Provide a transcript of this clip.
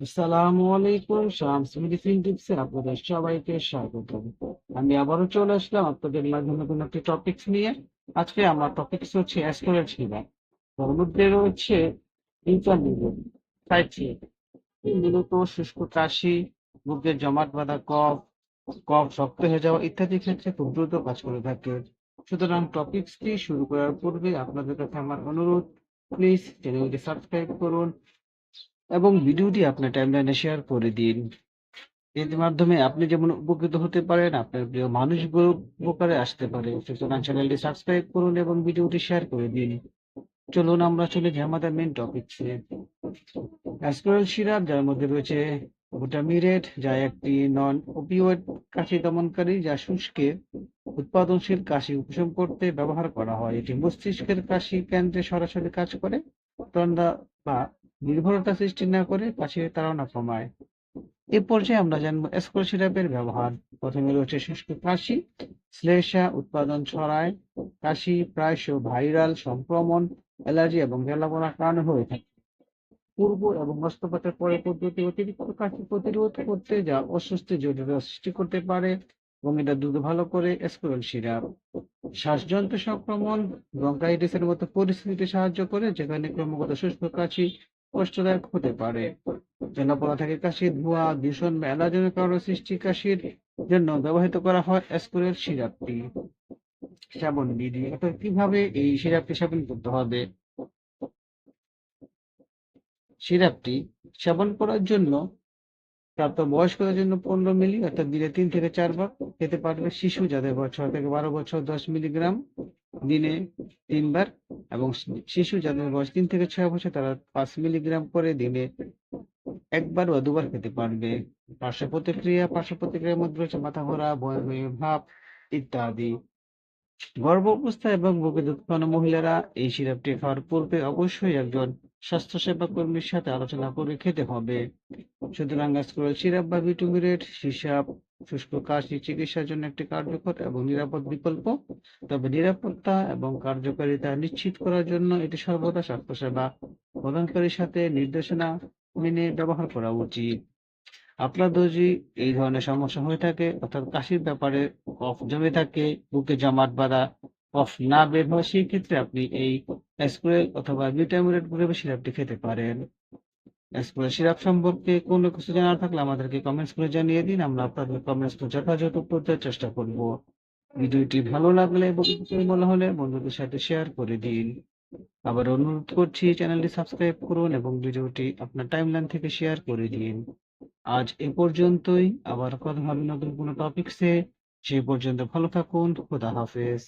আসসালামু আলাইকুম শামস মেডিসিন টিপসে আপনাদের সবাইকে স্বাগত। আমি আবারও চলে আসলাম আপনাদের মাঝে টপিকস নিয়ে। আজকে আমার টপিকস হচ্ছে শুষ্ক কাশি জমাট বাঁধা কফ কফ শক্ত হয়ে যাওয়া ইত্যাদি ক্ষেত্রে খুব দ্রুত কাজ করে থাকে। সুতরাং টপিকসটি শুরু করার পূর্বে আপনাদের কাছে আমার অনুরোধ প্লিজ চ্যানেলটি সাবস্ক্রাইব করুন। এবং ভিডিওটি আপনার টাইমলাইনে শেয়ার করে দিন। এর মাধ্যমে আপনি যেমন উপকৃত হতে পারেন, আপনার প্রিয় মানুষগুলো উপকারে আসতে পারে। সুতরাং চ্যানেলটি সাবস্ক্রাইব করুন এবং ভিডিওটি শেয়ার করে দিন। চলুন আমরা চলে যাই আমাদের মেন টপিকসে অ্যাসপিরাল সিরাপ যার মধ্যে রয়েছে বুটামিরেট যা একটি নন ওপিওয়েড কাশি দমনকারী যা শুষ্কে উৎপাদনশীল কাশি উপশম করতে ব্যবহার করা হয়। এটি মস্তিষ্কের কাশি কেন্দ্রে সরাসরি কাজ করে তন্দ্রা বা নির্ভরতা সৃষ্টি না করে কাশির তাড়না কমায়। এ পর্যায়ে আমরা জানব অ্যাসকোর সিরাপের ব্যবহার। প্রথমে রয়েছে শুষ্ক কাশি, শ্লেষা উৎপাদন ছড়ায়, কাশি প্রায়শ ভাইরাল সংক্রমণ, অ্যালার্জি এবং জ্বালাপোড়ার কারণে হয়ে থাকে। পূর্ব এবং অস্তপাতের পরে পদ্ধতি অতিরিক্ত কাশি প্রতিরোধ করতে যা অস্বস্তি জটিলতা সৃষ্টি করতে পারে এবং এটা দ্রুত ভালো করে অ্যাসকোরেল সিরাপ। শ্বাসযন্ত্র সংক্রমণ, ব্রঙ্কাইটিসের মতো পরিস্থিতিতে সাহায্য করে, যেখানে ক্রমাগত শুষ্ক কাশি কষ্টদায়ক হতে পারে। জনপলা থেকে কাশি ধোঁয়া দূষণ বা অ্যালার্জেনের কারণে সৃষ্টি কাশির জন্য ব্যবহৃত করা হয় অ্যাসকোরেল সিরাপটি। সেবন বিধি, অর্থাৎ কীভাবে এই সিরাপটি সেবন করতে হবে? সিরাপটি সেবন করার জন্য প্রাপ্ত বয়স্কদের জন্য পনেরো মিলি, অর্থাৎ দিনে তিন থেকে চারবার খেতে পারবে শিশু যাদের বয়স ছয় থেকে বারো বছর, দশ মিলিগ্রাম। দিনে তিনবার এবং শিশু যাদের বয়স তিন থেকে ছয় বছর, তারা পাঁচ মিলিগ্রাম করে দিনে একবার বা দুবার খেতে পারবে। পার্শ্ব প্রতিক্রিয়া, পার্শ্ব প্রতিক্রিয়ার মধ্যে রয়েছে মাথা ঘোরা বয় ভাব ইত্যাদি। গর্ভ অবস্থায় এবং বুকে খাওয়ানো মহিলারা এই সিরাপটি খাওয়ার পূর্বে অবশ্যই একজন স্বাস্থ্যসেবা কর্মীর সাথে আলোচনা করে খেতে হবে। সুতরাং সিরাপ বা ভিটামিরেট সিসাপ শুষ্ক কাশি চিকিৎসার জন্য একটি কার্যকর এবং নিরাপদ বিকল্প। তবে নিরাপত্তা এবং কার্যকারিতা নিশ্চিত করার জন্য এটি সর্বদা স্বাস্থ্যসেবা প্রদানকারীর সাথে নির্দেশনা মেনে ব্যবহার করা উচিত। আপনার যদি এই ধরনের সমস্যা হয়ে থাকে, অর্থাৎ কাশির ব্যাপারে কফ জমে থাকে, বুকে জমাট বাঁধা কফ না বের হয়, সেই ক্ষেত্রে আপনি এই অ্যাসকুরেল অথবা ভিটামিনেট গ্রুপের সিরাপটি খেতে পারেন। অ্যাসকুরেল সিরাপ সম্পর্কে কোনো কিছু জানার থাকলে আমাদেরকে কমেন্টস করে জানিয়ে দিন, আমরা আপনাদের কমেন্টস করে যথাযথ দেওয়ার চেষ্টা করব। ভিডিওটি ভালো লাগলে এবং মনে হলে বন্ধুদের সাথে শেয়ার করে দিন। আবার অনুরোধ করছি চ্যানেলটি সাবস্ক্রাইব করুন এবং ভিডিওটি আপনার টাইমলাইন থেকে শেয়ার করে দিন। আজ এ পর্যন্তই, আবার কথা হবে নতুন কোনো টপিকসে সে পর্যন্ত ভালো থাকুন, খোদা হাফেজ।